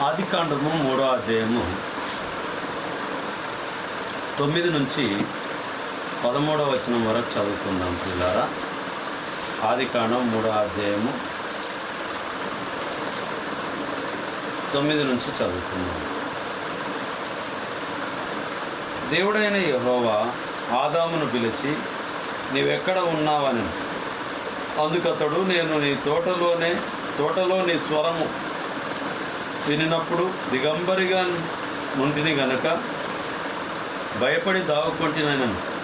ఆది కాండము మూడో అధ్యాయము తొమ్మిది నుంచి పదమూడవ వచనం వరకు చదువుకుందాం పిల్లారా ఆది కాండం మూడో అధ్యాయము తొమ్మిది నుంచి చదువుకుందాం. దేవుడైన యహోవా ఆదామును పిలిచి నీవెక్కడ ఉన్నావని? అందుకతడు నేను నీ తోటలోనే తోటలో నీ స్వరము వినినప్పుడు దిగంబరిగా నుండిని గనక భయపడి దావుకొంటినైనను.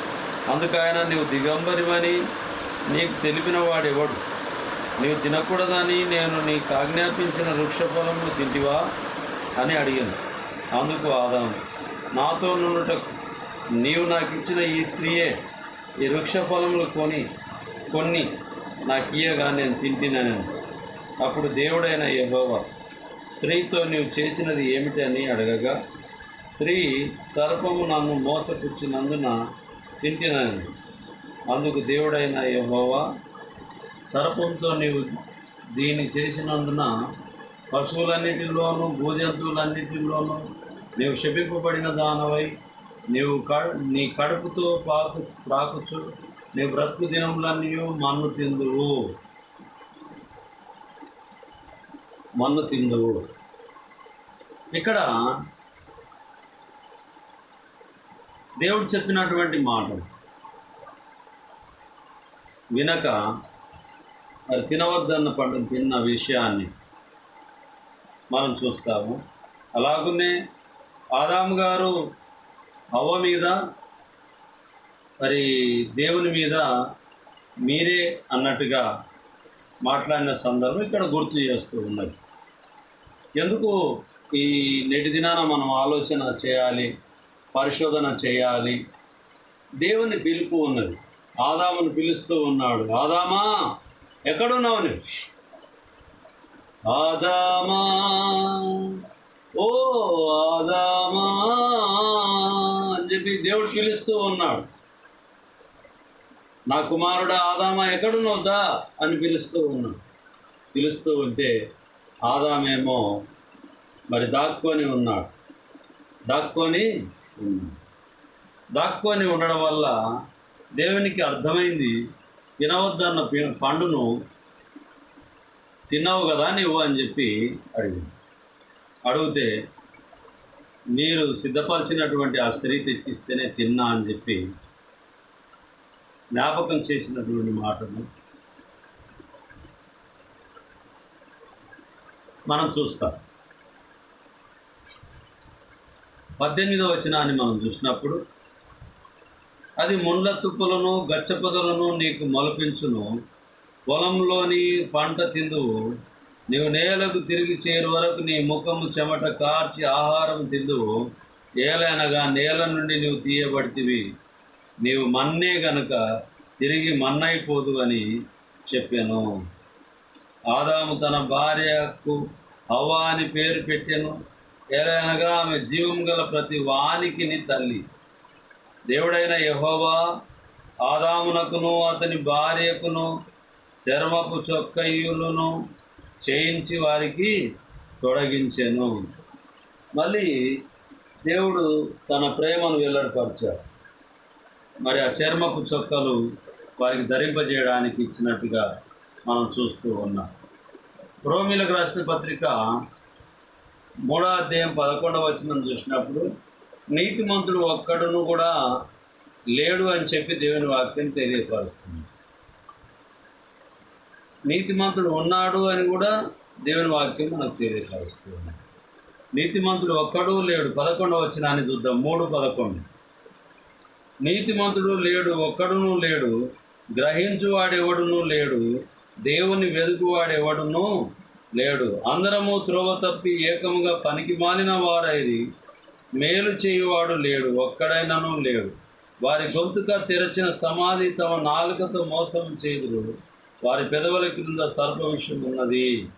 అందుకు ఆయన నీవు దిగంబరివని నీకు తెలిపిన వాడెవడు? నీవు తినకూడదని నేను నీకు ఆజ్ఞాపించిన వృక్ష ఫలములు తింటివా? అని అడిగాను. అందుకు ఆదాము నాతో నుండుటకు నీవు నాకు ఇచ్చిన ఈ స్త్రీయే ఈ వృక్ష ఫలములు కొని కొన్ని నాకు ఇయ్యగా నేను తింటినని. అప్పుడు దేవుడైన యహోవా స్త్రీతో నీవు చేసినది ఏమిటని అడగగా స్త్రీ సర్పము నన్ను మోసపుచ్చినందున తింటినని. అందుకు దేవుడైన యహోవా సర్పంతో నీవు దీన్ని చేసినందున పశువులన్నిటిలోనూ భూజంతువులన్నిటిలోనూ నీవు శపింపబడిన దానవై నీవు క నీ కడుపుతో పాకు ప్రాకుచు నీ బ్రతుకు దినములన్నీ మన్ను తిందువు. మన్ను తిందువు. ఇక్కడ దేవుడు చెప్పినటువంటి మాట వినక మరి తినవద్దన్న పండుగ తిన్న విషయాన్ని మనం చూస్తాము. అలాగనే ఆదాము గారు అవ్వ మీద మరి దేవుని మీద మీరే అన్నట్టుగా మాట్లాడిన సందర్భం ఇక్కడ గుర్తు చేస్తూ ఉన్నది. ఎందుకు ఈ నేటి దినాన మనం ఆలోచన చేయాలి పరిశోధన చేయాలి. దేవుని పిలుపు ఉన్నది. ఆదామును పిలుస్తూ ఉన్నాడు. ఆదామా ఎక్కడున్నావు నువ్వు? ఆదామా ఓ ఆదామా అని చెప్పి దేవుడు పిలుస్తూ ఉన్నాడు. నా కుమారుడు ఆదామా ఎక్కడున్నోద్దా అని పిలుస్తూ ఉన్నాడు. పిలుస్తూ ఉంటే ఆదామేమో మరి దాక్కొని ఉన్నాడు. దాక్కొని దాక్కొని ఉండడం వల్ల దేవునికి అర్థమైంది తినవద్దన్న పండును తిన్నావు కదా నీవు అని చెప్పి అడిగింది. అడిగితే మీరు సిద్ధపరిచినటువంటి ఆ స్త్రీ తెచ్చిస్తేనే తిన్నా అని చెప్పి జ్ఞాపకం చేసినటువంటి మాటను మనం చూస్తాం. పద్దెనిమిదవ వచనాన్ని మనం చూసినప్పుడు అది ముండ్ల తుప్పులను గచ్చపొదలను నీకు మొలపించును. పొలంలోని పంట తిందువు. నీవు నేలకు తిరిగి చేరు వరకు నీ ముఖము చెమట కార్చి ఆహారం తిందువు. ఏలైనగా నేల నుండి నీవు తీయబడితివి. నీవు మన్నే గనుక తిరిగి మన్నైపోదు అని చెప్పాను. ఆదాము తన భార్యకు హవా అని పేరు పెట్టెను. ఏలైనగా ఆమె జీవం గల ప్రతి వానికిని తల్లి. దేవుడైన యహోవా ఆదామునకును అతని భార్యకును చర్మపు చొక్కయ్యులను చేయించి వారికి తొడగించెను. మళ్ళీ దేవుడు తన ప్రేమను వెల్లడిపరిచాడు. మరి ఆ చర్మపు చొక్కలు వారికి ధరింపజేయడానికి ఇచ్చినట్టుగా మనం చూస్తూ ఉన్నాం. రోమిలకు రాసిన పత్రిక మూడో అధ్యాయం పదకొండవ వచనం చూసినప్పుడు నీతిమంతుడు ఒక్కడును కూడా లేడు అని చెప్పి దేవుని వాక్యం తెలియపరుస్తుంది. నీతిమంతుడు ఉన్నాడు అని కూడా దేవుని వాక్యం మనకు తెలియపరుస్తుంది. నీతిమంతుడు ఒక్కడు లేడు. పదకొండవ వచనాన్ని చూద్దాం. మూడు పదకొండు. నీతిమంతుడు లేడు ఒక్కడును లేడు. గ్రహించువాడెవడును లేడు. దేవుని వెదుకువాడెవడును లేడు. అందరము త్రోవ తప్పి ఏకముగా పనికి మానిన వారైది మేలు చేయువాడు లేడు ఒక్కడైనను లేడు. వారి గొంతుక తెరచిన సమాధి తమ నాలుకతో మోసం చేదురు వారి పెదవుల క్రింద సర్ప విషయం ఉన్నది.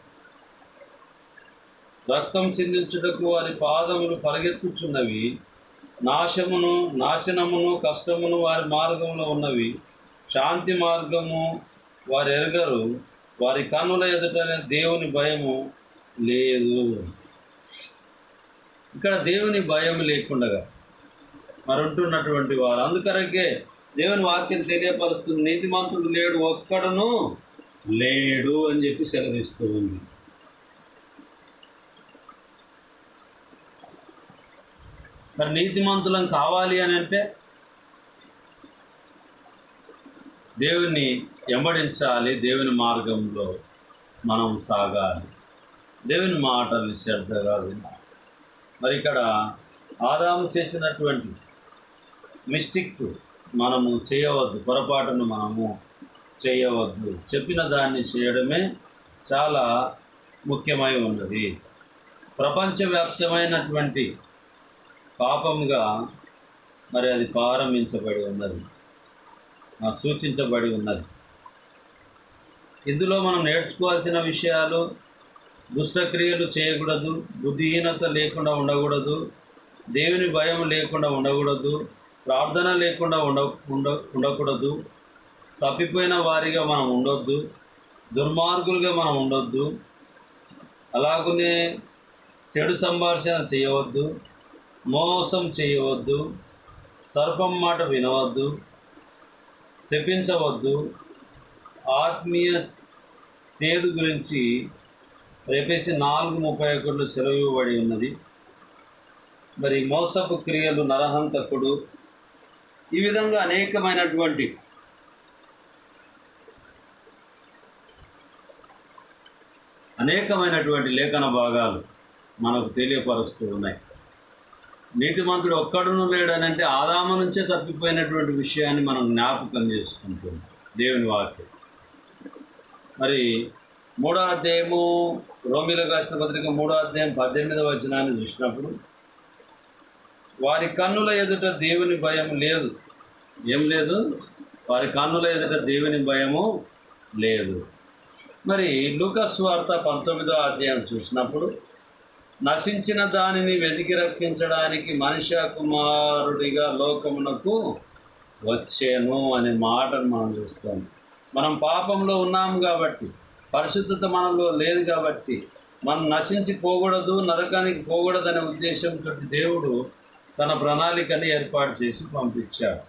రక్తం చెందించుటకు వారి పాదములు పరిగెత్తుచున్నవి. నాశమును నాశనమును కష్టమును వారి మార్గంలో ఉన్నవి. శాంతి మార్గము వారు ఎరగరు వారి కన్నుల ఎదుట దేవుని భయము లేదు. ఇక్కడ దేవుని భయం లేకుండా మరుంటున్నటువంటి వారు. అందుకరకే దేవుని వాక్యం తెలియపరుస్తుంది నీతిమంతుడు లేడు ఒక్కడను లేడు అని చెప్పి సెలవిస్తూ ఉంది. మరి నీతిమంతులం కావాలి అని అంటే దేవుణ్ణి వెంబడించాలి దేవుని మార్గంలో మనం సాగాలి. దేవుని మాటలు శ్రద్ధగా వినాలి. మరి ఇక్కడ ఆదాము చేసినటువంటి మిస్టిక్ మనము చేయవద్దు పొరపాటును మనము చేయవద్దు. చెప్పిన దాన్ని చేయడమే చాలా ముఖ్యమై ఉన్నది. ప్రపంచవ్యాప్తమైనటువంటి పాపంగా మరి అది ప్రారంభించబడి ఉన్నది. సూచించబడి ఉన్నది. ఇందులో మనం నేర్చుకోవాల్సిన విషయాలు దుష్టక్రియలు చేయకూడదు బుద్ధిహీనత లేకుండా ఉండకూడదు దేవుని భయం లేకుండా ఉండకూడదు ప్రార్థన లేకుండా ఉండ ఉండ ఉండకూడదు తప్పిపోయిన వారిగా మనం ఉండొద్దు దుర్మార్గులుగా మనం ఉండొద్దు అలాగనే చెడు సంభాషణ చేయవద్దు మోసం చేయవద్దు సర్పం మాట వినవద్దు శపించవద్దు ఆత్మీయ సేదు గురించి రేపేసి నాలుగు ముప్పై ఒకటిలో సెలవు ఉన్నది. మరి మోసపు క్రియలు నరహంతకుడు. ఈ విధంగా అనేకమైనటువంటి అనేకమైనటువంటి లేఖన భాగాలు మనకు తెలియపరుస్తూ ఉన్నాయి. నీతిమంతుడు ఒక్కడును లేడనంటే ఆదాము నుంచే తప్పిపోయినటువంటి విషయాన్ని మనం జ్ఞాపకం చేసుకుంటాం దేవుని వాక్యం. మరి మూడో అధ్యాయము రోమిల రాసిన పత్రిక మూడో అధ్యాయం పద్దెనిమిదవ వచనాన్ని చూసినప్పుడు వారి కన్నుల ఎదుట దేవుని భయం లేదు. ఏం లేదు? వారి కన్నుల ఎదుట దేవుని భయము లేదు. మరి లూకస్ వార్త పంతొమ్మిదో అధ్యాయం చూసినప్పుడు నశించిన దానిని వెతికి రక్షించడానికి మనిషి కుమారుడిగా లోకమునకు వచ్చాను అనే మాటను మనం చూస్తాం. మనం పాపంలో ఉన్నాము కాబట్టి పరిశుద్ధత మనలో లేదు కాబట్టి మనం నశించి పోకూడదు నరకానికి పోకూడదనే ఉద్దేశంతో దేవుడు తన ప్రణాళికని ఏర్పాటు చేసి పంపించాడు.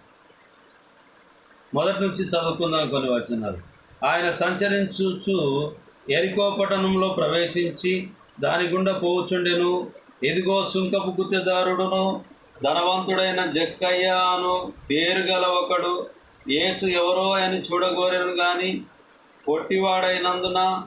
మొదటి నుంచి చదువుకుందాం కొన్ని వచనాలు. ఆయన సంచరించుచు ఎరికో పట్టణంలో ప్రవేశించి దాని గుండా పోవచ్చుండెను. ఇదిగో సుంకపు గుత్తెదారుడును ధనవంతుడైన జక్కయ్యను పేరు గల ఒకడు. యేసు ఎవరో అని చూడగోరెను కానీ పొట్టివాడైనందున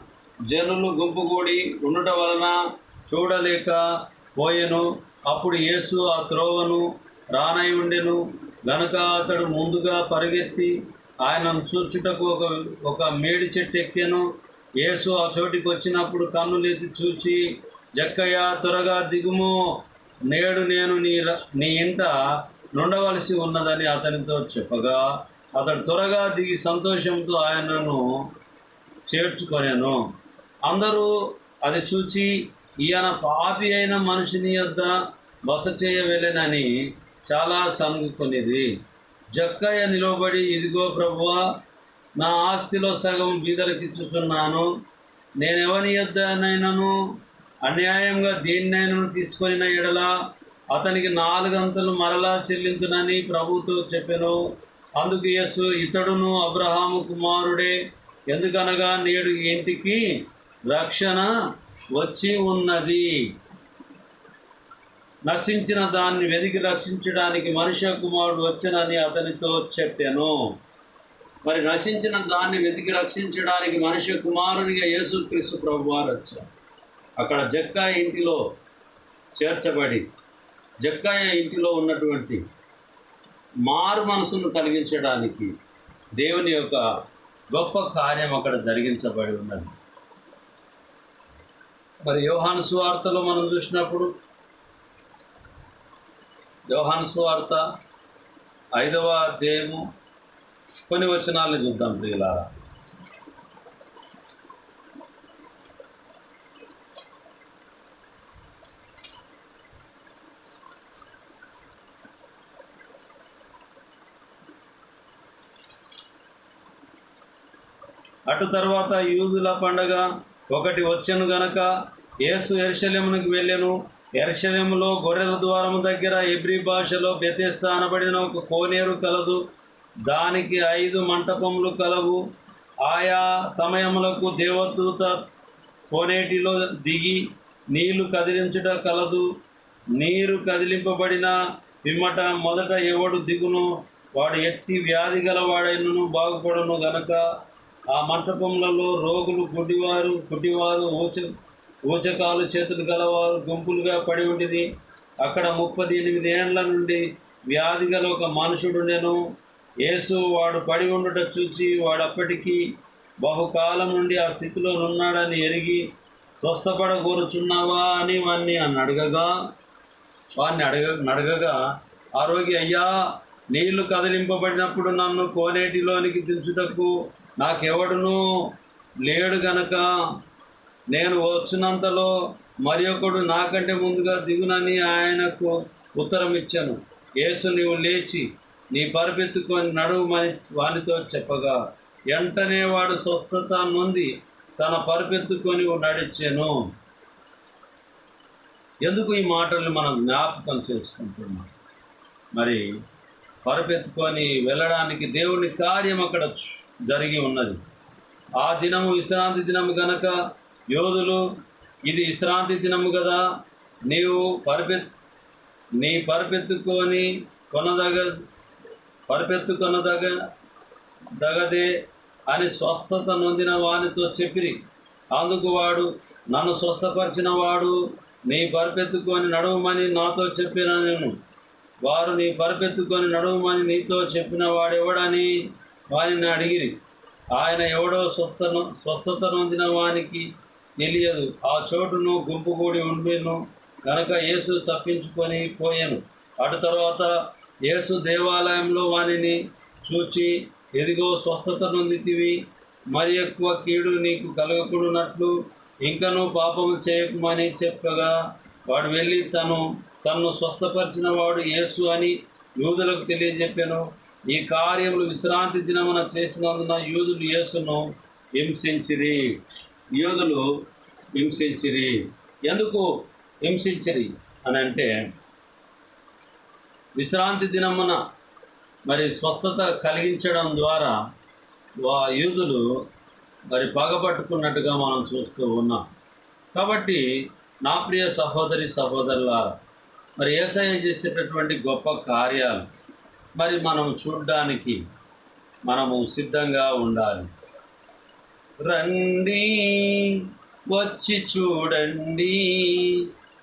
జనులు గుంపుగూడి ఉండుట వలన చూడలేక పోయెను. అప్పుడు యేసు ఆ త్రోవను రానై ఉండెను. గనుక అతడు ముందుగా పరిగెత్తి ఆయనను చూచుటకు ఒక ఒక మేడి చెట్టు ఎక్కాను. యేసు ఆ చోటికి వచ్చినప్పుడు కన్నులెత్తి చూచి జక్కయ్య త్వరగా దిగుము. నేడు నేను నీ నీ ఇంట నుండవలసి ఉన్నదని అతనితో చెప్పగా అతడు త్వరగా దిగి సంతోషంతో ఆయనను చేర్చుకొనేను. అందరూ అది చూచి ఈయన పాపి అయిన మనిషిని యొద్ద బస చేయవెళ్ళనని చాలా సనుగుకొనిది. జక్కయ్య నిలబడి ఇదిగో ప్రభువా నా ఆస్తిలో సగం బీదలకిచ్చుచున్నాను నేనెవని యొద్దనైనను అన్యాయంగా దేన్నైనను తీసుకొని ఎడల అతనికి నాలుగంతలు మరలా చెల్లించునని ప్రభుతో చెప్పెను. అందుకు యేసు ఇతడును అబ్రహాము కుమారుడే ఎందుకనగా నేడు ఇంటికి రక్షణ వచ్చి ఉన్నది. నశించిన దాన్ని వెతికి రక్షించడానికి మనుష్య కుమారుడు వచ్చనని అతనితో చెప్పాను. మరి నశించిన దాన్ని వెతికి రక్షించడానికి మనిషి కుమారునిగా యేసుక్రీస్తు ప్రభు వారు వచ్చారు. అక్కడ జక్కాయ ఇంటిలో చేర్చబడి జక్కాయ ఇంటిలో ఉన్నటువంటి మారు మనసును కలిగించడానికి దేవుని యొక్క గొప్ప కార్యం అక్కడ జరిగించబడి ఉన్నది. మరి యోహాను సువార్తలో మనం చూసినప్పుడు యోహాను సువార్త ఐదవ అధ్యాయము కొన్ని వచనాలను చూద్దాం ప్రియులారా. అటు తర్వాత యూదుల పండగ ఒకటి వచ్చెను గనక యేసు ఎరుషలేమునికి వెళ్ళెను. ఎర్షలేములో గొర్రెల ద్వారము దగ్గర ఎబ్రి భాషలో బెతెస్తా అనబడిన ఒక కోనేరు కలదు. దానికి ఐదు మంటపములు కలవు. ఆయా సమయములకు దేవదూత కోనేటిలో దిగి నీళ్ళు కదిలించుట కలదు. నీరు కదిలింపబడిన పిమ్మట మొదట ఎవడు దిగును? వాడు ఎట్టి వ్యాధి గలవాడైనను బాగుపడును గనక. ఆ మంటపములలో రోగులు గుడ్డివారు గుడ్డివారు ఊచ ఊచకాలు చేతులు గలవారు గుంపులుగా పడి ఉండిది అక్కడ ముప్పది ఎనిమిది ఏండ్ల నుండి వ్యాధి గల ఒక మనుషుడు నేను యేసు వాడు పడి ఉండుట చూచి వాడప్పటికీ బహుకాలం నుండి ఆ స్థితిలో ఉన్నాడని ఎరిగి స్వస్థపడగోరుచున్నావా? అని వాణ్ణి అని అడగగా వాడిని అడగ అడగగా ఆరోగ్య అయ్యా నీళ్ళు కదిలింపబడినప్పుడు నన్ను కోనేటిలోనికి దించుటకు నాకెవడును లేడు గనక. నేను వచ్చినంతలో మరి ఒకడు నాకంటే ముందుగా దిగునని ఆయనకు ఉత్తరం ఇచ్చాను యేసు నీవు లేచి నీ పరిపెత్తుకొని నడువుమని వానితో చెప్పగా వెంటనే వాడు స్వస్థత నొంది తన పరిపెత్తుకొని నడిచాను. ఎందుకు ఈ మాటల్ని మనం జ్ఞాపకం చేసుకుంటున్నాం? మరి పరుపెత్తుకొని వెళ్ళడానికి దేవుని కార్యం అక్కడ జరిగి ఉన్నది. ఆ దినము విశ్రాంతి దినము గనక యోధులు ఇది విశ్రాంతి దినము కదా నీవు పరిపెత్ నీ పరిపెత్తుకొని కొనదగ పరిపెత్తుకొనదగ దగదే అని స్వస్థత నొందిన వానితో చెప్పిరి. అందుకు వాడు నన్ను స్వస్థపరిచిన వాడు నీ పరిపెత్తుకొని నడవమని నాతో చెప్పిన నేను. వారు నీ పరిపెత్తుకొని నడవమని నీతో చెప్పిన వాడెవడని వారిని అడిగిరి. ఆయన ఎవడో స్వస్థను స్వస్థత నొందిన వానికి తెలియదు. ఆ చోటును గుంపుగూడి ఉండిను. కనుక యేసు తప్పించుకొని పోయాను. అటు తర్వాత యేసు దేవాలయంలో వానిని చూచి ఎదిగో స్వస్థత నొందితివి మరి ఎక్కువ కీడు నీకు కలగకుడునట్లు ఇంకనూ పాపము చేయకమని చెప్పగా వాడు వెళ్ళి తను తన్ను స్వస్థపరిచిన వాడు యేసు అని యూదులకు తెలియజెప్పాను. ఈ కార్యములు విశ్రాంతి దినమున చేసినందున యూదులు యేసును హింసించిరి. యూదులు హింసించిరి. ఎందుకు హింసించిరి అని అంటే విశ్రాంతి దినమున మరి స్వస్థత కలిగించడం ద్వారా వా యూదులు మరి పగబట్టుకున్నట్టుగా మనం చూస్తూ ఉన్నాం. కాబట్టి నా ప్రియ సహోదరి సహోదరులారా మరి ఏసఐ చేసేటటువంటి గొప్ప కార్యాలు మరి మనం చూడ్డానికి మనము సిద్ధంగా ఉండాలి. రండి వచ్చి చూడండి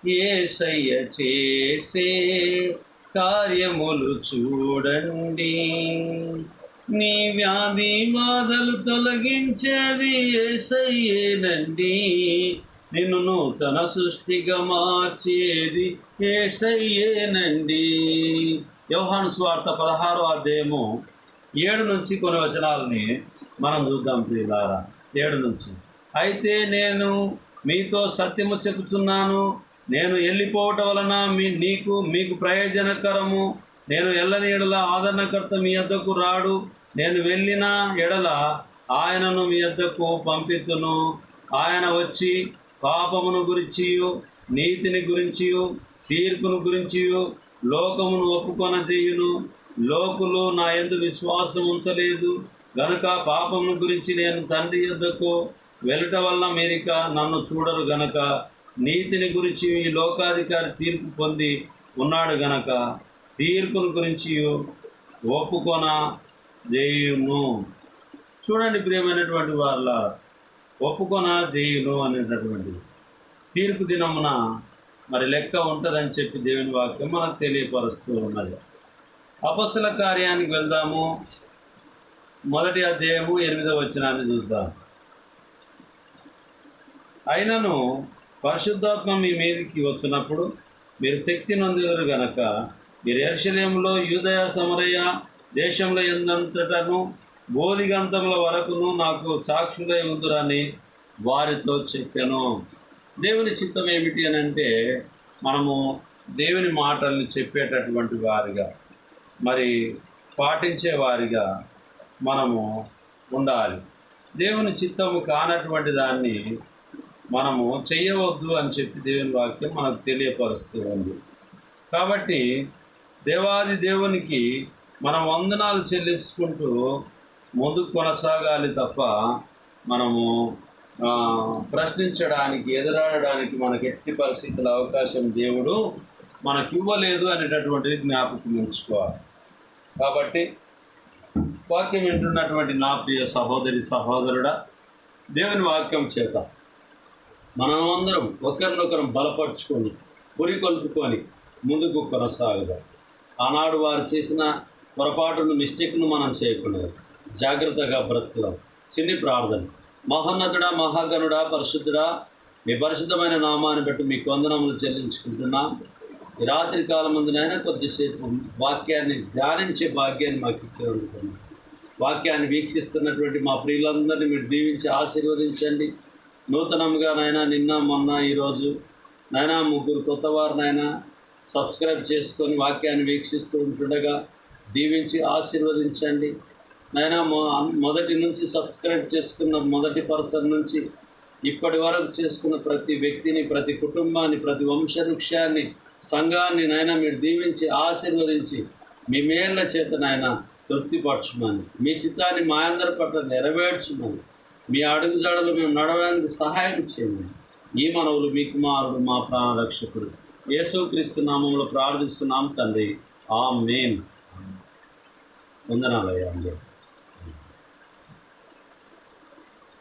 ఏసయ్య చేసే కార్యములు చూడండి. నీ వ్యాధి బాధలు తొలగించేది ఏసయ్యేనండి. నిన్ను నూతన సృష్టిగా మార్చేది ఏసయ్యేనండి. యోహాను స్వార్థ పదహారో అధ్యాయము ఏడు నుంచి కొన్ని వచనాలని మనం చూద్దాం ప్రియులారా. ఏడు నుంచి. అయితే నేను మీతో సత్యము చెబుతున్నాను నేను వెళ్ళిపోవటం వలన మీ నీకు మీకు ప్రయోజనకరము. నేను ఎల్లని ఎడల ఆదరణకర్త మీ వద్దకు రాడు. నేను వెళ్ళిన ఎడల ఆయనను మీ వద్దకు పంపితును. ఆయన వచ్చి పాపమును గురించి నీతిని గురించి తీర్పును గురించి లోకమును ఒప్పుకొన చేయును లోకులు నా ఎందు విశ్వాసం ఉంచలేదు. గనుక పాపమును గురించి నేను తండ్రి యొద్దకు వెళ్ళటం వల్ల మీరిక నన్ను చూడరు గనక. నీతిని గురించి ఈ లోకాధికారి తీర్పు పొంది ఉన్నాడు గనక తీర్పును గురించి ఒప్పుకొన చేయును చూడండి ప్రియమైనటువంటి వాళ్ళ ఒప్పుకొన చేయును అనేటటువంటిది తీర్పు దినమున మరి లెక్క ఉంటుందని చెప్పి దేవుని వాక్యం మనకు తెలియపరుస్తూ ఉన్నది. అపస్సుల కార్యానికి వెళ్దాము. మొదటి అధ్యాయము ఎనిమిదవ వచనాన్ని చూద్దాం. అయినను పరిశుద్ధాత్మ మీ మీదకి వచ్చినప్పుడు మీరు శక్తి నొందెదరు గనక మీరు ఎర్షలేములో యూదయ సమరయ దేశంలో ఎందంతటను బోధిగంతముల వరకును నాకు సాక్షులై ఉందిరని వారితో చెప్పాను. దేవుని చిత్తం ఏమిటి అని అంటే మనము దేవుని మాటల్ని చెప్పేటటువంటి వారిగా మరి పాటించే వారిగా మనము ఉండాలి. దేవుని చిత్తము కానటువంటి దాన్ని మనము చేయవద్దు అని చెప్పి దేవుని వాక్యం మనకు తెలియపరుస్తూ ఉంది కాబట్టి దేవాది దేవునికి మనం వందనాలు చెల్లించుకుంటూ ముందుకు కొనసాగాలి తప్ప మనము ప్రశ్నించడానికి ఎదురాడడానికి మనకు ఎట్టి పరిస్థితుల అవకాశం దేవుడు మనకి ఇవ్వలేదు అనేటటువంటిది జ్ఞాపకం ఉంచుకోవాలి. కాబట్టి వాక్యం వింటున్నటువంటి నా ప్రియ సహోదరి సహోదరుడా దేవుని వాక్యం చేత మనమందరం ఒకరినొకరం బలపరుచుకొని పురికొల్పుకొని ముందుకు కొనసాగుదాం. ఆనాడు వారు చేసిన పొరపాటును మిస్టేక్ను మనం చేయకుండా జాగ్రత్తగా బ్రతుకుదాం. చిన్ని ప్రార్థన. మహోన్నతుడా మహాగణుడా పరిశుద్ధుడా మీ పరిశుద్ధమైన నామాన్ని బట్టి మీ వందనములు చెల్లించుకుంటున్నాం. ఈ రాత్రి కాలం ముందునైనా కొద్దిసేపు వాక్యాన్ని ధ్యానించే భాగ్యాన్ని మాకు ఇచ్చినందుకు వాక్యాన్ని వీక్షిస్తున్నటువంటి మా ప్రియులందరినీ మీరు దీవించి ఆశీర్వదించండి. నూతనంగా నాయన నిన్న మొన్న ఈరోజు నాయన ముగ్గురు కొత్త వారినైనా సబ్స్క్రైబ్ చేసుకొని వాక్యాన్ని వీక్షిస్తూ ఉంటుండగా దీవించి ఆశీర్వదించండి. నాయన మొదటి నుంచి సబ్స్క్రైబ్ చేసుకున్న మొదటి పర్సన్ నుంచి ఇప్పటి వరకు చేసుకున్న ప్రతి వ్యక్తిని ప్రతి కుటుంబాన్ని ప్రతి వంశవృక్షాన్ని సంఘాన్ని నాయన మీరు దీవించి ఆశీర్వదించి మీ మేళ్ళ చేత నాయన తృప్తిపరచుమని మీ చిత్తాన్ని మా అందరి పట్ల నెరవేర్చుమని మీ అడుగుజాడలు మేము నడవడానికి సహాయం చేయండి. ఈ మనవులు మీ కుమారుడు మా ప్రాణరక్షకుడు. యేసుక్రీస్తు నామంలో ప్రార్థిస్తున్నాం తండ్రి. ఆ మేన్ వందనాలయ్యా అందరూ